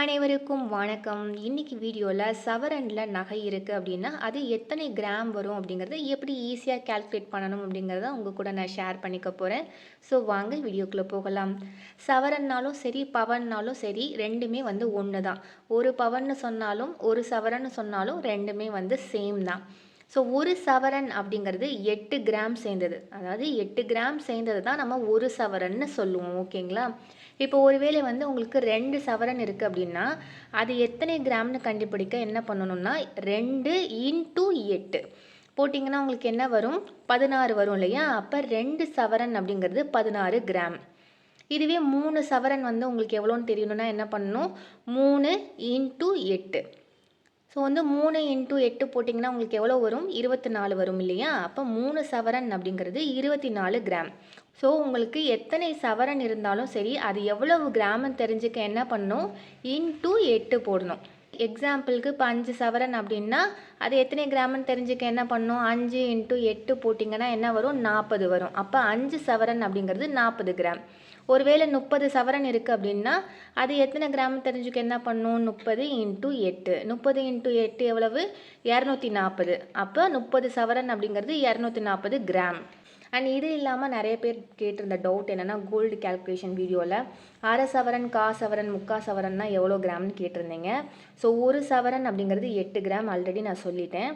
அனைவருக்கும் வணக்கம். இன்னைக்கு வீடியோவில் சவரனில் நகை இருக்குது அப்படின்னா அது எத்தனை கிராம் வரும் அப்படிங்கிறத எப்படி ஈஸியாக கால்குலேட் பண்ணணும் அப்படிங்கிறத உங்கள் கூட நான் ஷேர் பண்ணிக்க போகிறேன் ஸோ வாங்க வீடியோக்குள்ளே போகலாம். சவரன்னாலும் சரி பவன்னாலும் சரி ரெண்டுமே வந்து ஒன்று தான் ஒரு பவன்னு சொன்னாலும் ஒரு சவரன்னு சொன்னாலும் ரெண்டுமே வந்து சேம் தான். ஸோ ஒரு சவரன் அப்படிங்கிறது எட்டு கிராம் சேர்ந்தது. அதாவது எட்டு கிராம் சேர்ந்தது தான் நம்ம ஒரு சவரன்னு சொல்லுவோம் ஓகேங்களா? இப்போ ஒருவேளை வந்து உங்களுக்கு ரெண்டு சவரன் இருக்குது அப்படின்னா அது எத்தனை கிராம்னு கண்டுபிடிக்க என்ன பண்ணணும்னா ரெண்டு இன்டூ எட்டு. போட்டிங்கன்னா உங்களுக்கு என்ன வரும்? பதினாறு வரும் இல்லையா? அப்போ ரெண்டு சவரன் அப்படிங்கிறது பதினாறு கிராம். இதுவே மூணு சவரன் வந்து உங்களுக்கு எவ்வளோன்னு தெரியணும்னா என்ன பண்ணணும்? மூணு இன்டூ எட்டு. ஸோ வந்து மூணு இன்ட்டு எட்டு போட்டிங்கன்னா உங்களுக்கு எவ்வளோ வரும்? இருபத்தி நாலு வரும் இல்லையா? அப்போ மூணு சவரன் அப்படிங்கிறது இருபத்தி நாலு கிராம். ஸோ உங்களுக்கு எத்தனை சவரன் இருந்தாலும் சரி அது எவ்வளவு கிராம்னு தெரிஞ்சுக்க என்ன பண்ணணும்? இன்ட்டு எட்டு போடணும். எக்ஸாம்பிளுக்கு இப்போ அஞ்சு சவரன் அப்படின்னா அது எத்தனை கிராம்னு தெரிஞ்சுக்க என்ன பண்ணணும் அஞ்சு இன்ட்டு எட்டு போட்டிங்கன்னா என்ன வரும்? நாற்பது வரும். அப்போ அஞ்சு சவரன் அப்படிங்கிறது நாற்பது கிராம். ஒருவேளை முப்பது சவரன் இருக்குது அப்படின்னா அது எத்தனை கிராம் தெரிஞ்சுக்க என்ன பண்ணும்? முப்பது இன்ட்டு எட்டு. முப்பது இன்ட்டு எட்டு எவ்வளவு? இரநூத்தி நாற்பது அப்போ முப்பது சவரன் அப்படிங்கிறது இரநூத்தி நாற்பது கிராம். அண்ட் இது இல்லாமல் நிறைய பேர் கேட்டிருந்த டவுட் என்னென்னா கோல்டு கேல்குலேஷன் வீடியோவில் அரை சவரன் கா சவரன் முக்கா சவரன்னா எவ்வளோ கிராம்னு கேட்டிருந்தீங்க. ஸோ ஒரு சவரன் அப்படிங்கிறது எட்டு கிராம் ஆல்ரெடி நான் சொல்லிட்டேன்.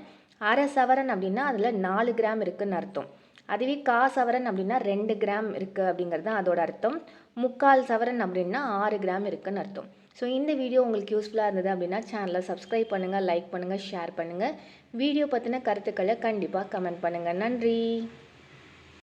அரை சவரன் அப்படின்னா அதில் நாலு கிராம் இருக்குதுன்னு அர்த்தம். அதுவே கா சவரன் அப்படின்னா ரெண்டு கிராம் இருக்குது அப்படிங்கிறது தான் அதோட அர்த்தம். முக்கால் சவரன் அப்படின்னா ஆறு கிராம் இருக்குதுன்னு அர்த்தம். ஸோ இந்த வீடியோ உங்களுக்கு யூஸ்ஃபுல்லாக இருந்தது அப்படின்னா சேனலை சப்ஸ்கிரைப் பண்ணுங்கள் லைக் பண்ணுங்கள் ஷேர் பண்ணுங்கள் வீடியோ பற்றின கருத்துக்களை கண்டிப்பாக கமெண்ட் பண்ணுங்கள் நன்றி.